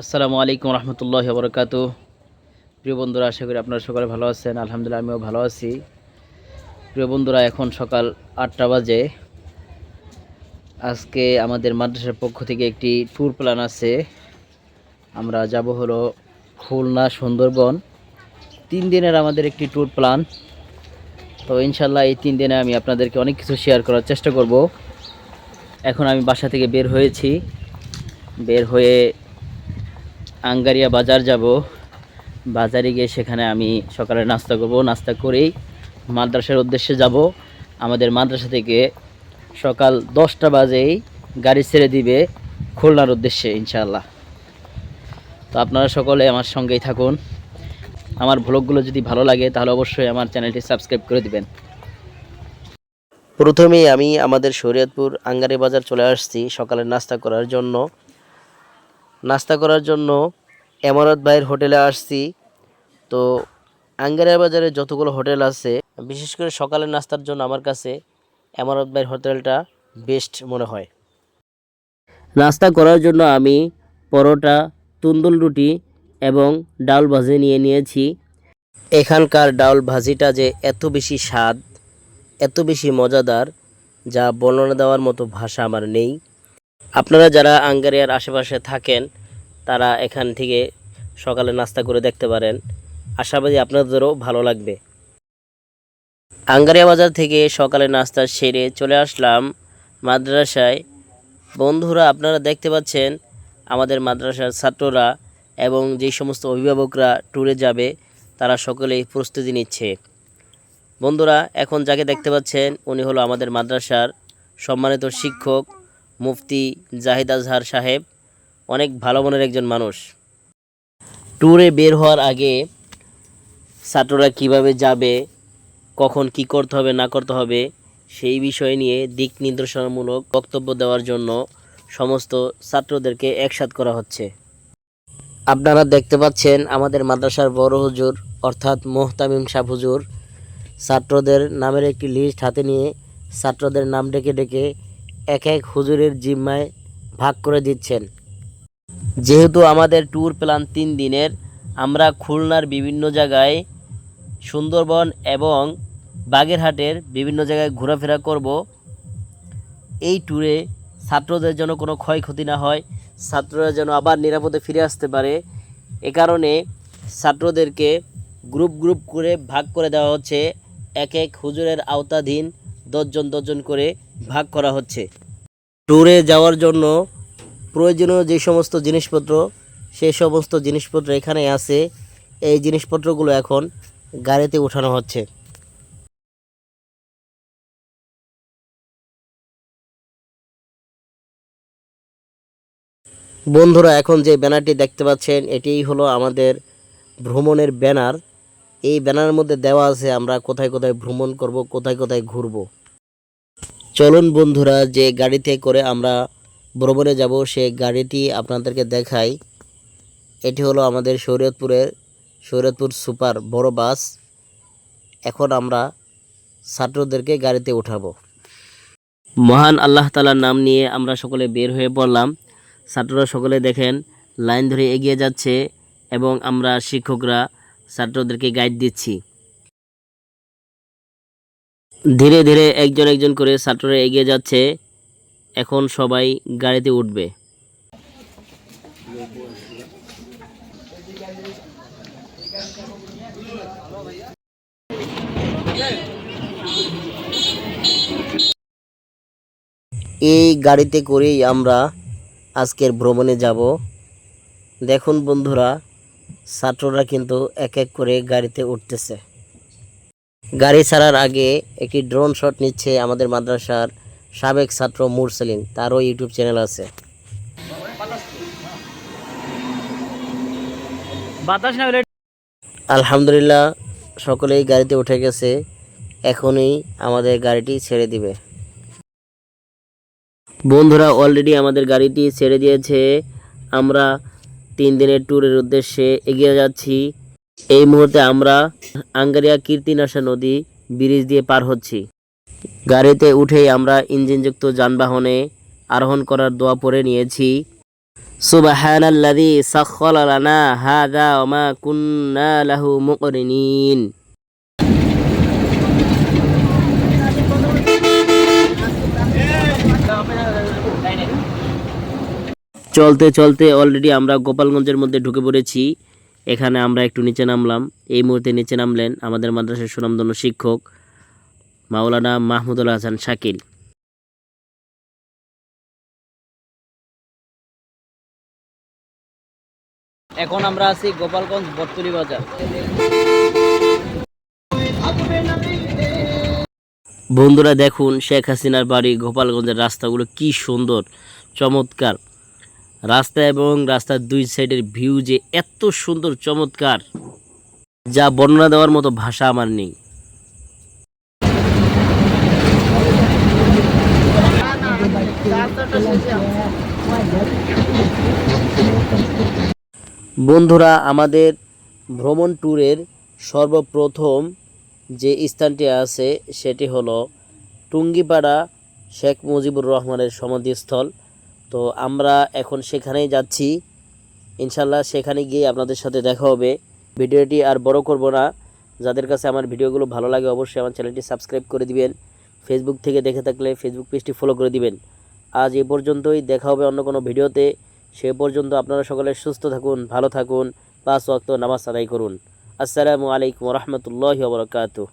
আসসালামু আলাইকুম রহমতুল্লাহ বরকাত প্রিয় বন্ধুরা, আশা করি আপনারা সকালে ভালো আছেন। আলহামদুলিল্লাহ, আমিও ভালো আছি। প্রিয় বন্ধুরা, এখন সকাল আটটা বাজে। আজকে আমাদের মাদ্রাসার পক্ষ থেকে একটি ট্যুর প্ল্যান আছে। আমরা যাব হলো খুলনা, সুন্দরবন। তিন দিনের আমাদের একটি ট্যুর প্ল্যান তো ইনশাল্লাহ এই তিন দিনে আমি আপনাদেরকে অনেক কিছু শেয়ার করার চেষ্টা করব। এখন আমি বাসা থেকে বের হয়েছি। বের হয়ে আঙ্গারিয়া বাজার যাব। বাজারে গিয়ে সেখানে আমি সকালে নাস্তা করব। নাস্তা করেই মাদ্রাসার উদ্দেশ্যে যাব। আমাদের মাদ্রাসা থেকে সকাল দশটা বাজেই গাড়ি ছেড়ে দিবে খুলনার উদ্দেশ্যে, ইনশাআল্লাহ। তো আপনারা সকলে আমার সঙ্গেই থাকুন। আমার ভ্লগগুলো যদি ভালো লাগে, তাহলে অবশ্যই আমার চ্যানেলটি সাবস্ক্রাইব করে দিবেন। প্রথমেই আমি আমাদের শরীয়তপুর আঙ্গারি বাজার চলে আসছি সকালের নাস্তা করার জন্য। নাস্তা করার জন্য এমারত ভাইয়ের হোটেলে আসছি। তো আঙ্গারিয়া বাজারে যতগুলো হোটেল আছে, বিশেষ করে সকালের নাস্তার জন্য আমার কাছে এমারত ভাইয়ের হোটেলটা বেস্ট মনে হয়। নাস্তা করার জন্য আমি পরোটা, তুন্দুল রুটি এবং ডাল ভাজি নিয়ে নিয়েছি। এখানকার ডাল ভাজিটা যে এত বেশি স্বাদ, এত বেশি মজাদার, যা বর্ণনা দেওয়ার মতো ভাষা আমার নেই। আপনারা যারা আঙ্গারিয়ার আশেপাশে থাকেন, তারা এখান থেকে সকালে নাস্তা করে দেখতে পারেন। আশাবাদী আপনাদেরও ভালো লাগবে। আঙ্গারিয়া বাজার থেকে সকালে নাস্তা সেরে চলে আসলাম মাদ্রাসায়। বন্ধুরা, আপনারা দেখতে পাচ্ছেন আমাদের মাদ্রাসার ছাত্ররা এবং যে সমস্ত অভিভাবকরা ট্যুরে যাবে, তারা সকলেই প্রস্তুতি নিচ্ছে। বন্ধুরা, এখন যাকে দেখতে পাচ্ছেন, উনি হলো আমাদের মাদ্রাসার সম্মানিত শিক্ষক। মুফতি জাহিদ আজহার সাহেব অনেক ভালো মনের একজন মানুষ। ট্যুরে বের হওয়ার আগে ছাত্ররা কীভাবে যাবে, কখন কি করতে হবে, না করতে হবে, সেই বিষয় নিয়ে দিক নির্দেশনামূলক বক্তব্য দেওয়ার জন্য সমস্ত ছাত্রদেরকে একসাথ করা হচ্ছে। আপনারা দেখতে পাচ্ছেন আমাদের মাদ্রাসার বড় হুজুর, অর্থাৎ মোহতামিম সাহ হুজুর। ছাত্রদের নামের একটি লিস্ট হাতে নিয়ে ছাত্রদের নাম ডেকে ডেকে এক এক হুজুরের জিম্মায় ভাগ করে দিচ্ছেন। যেহেতু আমাদের ট্যুর প্ল্যান তিন দিনের, আমরা খুলনার বিভিন্ন জায়গায় সুন্দরবন এবং বাগেরহাটের বিভিন্ন জায়গায় ঘোরাফেরা করব। এই ট্যুরে ছাত্রদের যেন কোনো ক্ষয়ক্ষতি না হয়, ছাত্ররা যেন আবার নিরাপদে ফিরে আসতে পারে। এ কারণে ছাত্রদেরকে গ্রুপ গ্রুপ করে ভাগ করে দেওয়া হচ্ছে। এক এক হুজুরের আওতাধীন দশজন দশজন করে ভাগ করা হচ্ছে। ট্যুরে যাওয়ার জন্য প্রয়োজনীয় যে সমস্ত জিনিসপত্র সেই সমস্ত জিনিসপত্র এখানে আছে। এই জিনিসপত্রগুলো এখন গাড়িতে উঠানো হচ্ছে। বন্ধুরা, এখন যে ব্যানারটি দেখতে পাচ্ছেন, এটিই হলো আমাদের ভ্রমণের ব্যানার। এই ব্যানারের মধ্যে দেওয়া আছে আমরা কোথায় কোথায় ভ্রমণ করব, কোথায় কোথায় ঘুরব। চলুন বন্ধুরা, যে গাড়িতে করে আমরা ভ্রমণে যাব, সে গাড়িটি আপনাদেরকে দেখাই। এটি হলো আমাদের শরীয়তপুরের, শরীয়তপুর সুপার বড় বাস। এখন আমরা ছাত্রদেরকে গাড়িতে উঠাবো। মহান আল্লাহ তালার নাম নিয়ে আমরা সকলে বের হয়ে পড়লাম। ছাত্ররা সকলে দেখেন, লাইন ধরে এগিয়ে যাচ্ছে এবং আমরা শিক্ষকরা ছাত্রদেরকে গাইড দিচ্ছি। ধীরে ধীরে একজন একজন করে ছাত্ররা এগিয়ে যাচ্ছে। এখন সবাই গাড়িতে উঠবে। এই গাড়িতে করেই আমরা আজকের ভ্রমণে যাব। দেখুন বন্ধুরা ছাত্ররা কিন্তু এক এক করে গাড়িতে উঠতেছে। গাড়ি ছাড়ার আগে একটি ড্রোন শট নিচ্ছে আমাদের মাদ্রাসার সাবেক ছাত্র মুরসালিন তারও ইউটিউব চ্যানেল আছে। আলহামদুলিল্লাহ সকলেই গাড়িতে উঠে গেছে এখনই আমাদের গাড়িটি ছেড়ে দিবে। বন্ধুরা অলরেডি আমাদের গাড়িটি ছেড়ে দিয়েছে। আমরা তিন দিনের ট্যুরের উদ্দেশ্যে এগিয়ে যাচ্ছি এই মুহূর্তে আমরা আঙ্গারিয়া কীর্তিনাশা নদী ব্রিজ দিয়ে পার হচ্ছি গাড়িতে উঠেই আমরা ইঞ্জিনযুক্ত যানবাহনে আরোহণ করার দোয়া পরে নিয়েছি সুবহানাল্লাযী সাখখারা লানা হাযা ওয়া মা কুন্না লাহু মুকরিনিন চলতে চলতে অলরেডি আমরা গোপালগঞ্জের মধ্যে ঢুকে পড়েছি। এখানে আমরা একটু নিচে নামলাম। এই মুহূর্তে নিচে নামলেন আমাদের মাদ্রাসার সুনামধন্য শিক্ষক মাওলানা মাহমুদুল হাসান শাকিল। এখন আমরা আছি গোপালগঞ্জ বটতলি বাজার। বন্ধুরা দেখুন শেখ হাসিনার বাড়ি গোপালগঞ্জের রাস্তাগুলো কি সুন্দর, চমৎকার। রাস্তা এবং রাস্তার দুই সাইডের ভিউ যে এত সুন্দর, চমৎকার, যা বর্ণনা দেওয়ার মতো ভাষা আমার নেই। বন্ধুরা, আমাদের ভ্রমণ ট্যুরের সর্বপ্রথম যে স্থানটি আছে, সেটি হলো টুঙ্গিপাড়া শেখ মুজিবুর রহমানের সমাধিস্থল। তো আমরা এখন সেখানেই যাচ্ছি। ইনশাল্লাহ সেখানে গিয়ে আপনাদের সাথে দেখা হবে। ভিডিওটি আর বড় করব না। যাদের কাছে আমার ভিডিওগুলো ভালো লাগে অবশ্যই আমার চ্যানেলটি সাবস্ক্রাইব করে দিবেন। ফেসবুক থেকে দেখে থাকলে ফেসবুক পেজটি ফলো করে দিবেন। আজ এ পর্যন্তই, দেখা হবে অন্য কোনো ভিডিওতে। সে পর্যন্ত আপনারা সকলে সুস্থ থাকুন, ভালো থাকুন, পাঁচ ওয়াক্ত নামাজ আদায় করুন। আসসালামু আলাইকুম রহমতুল্লাহ বরকাতুহ।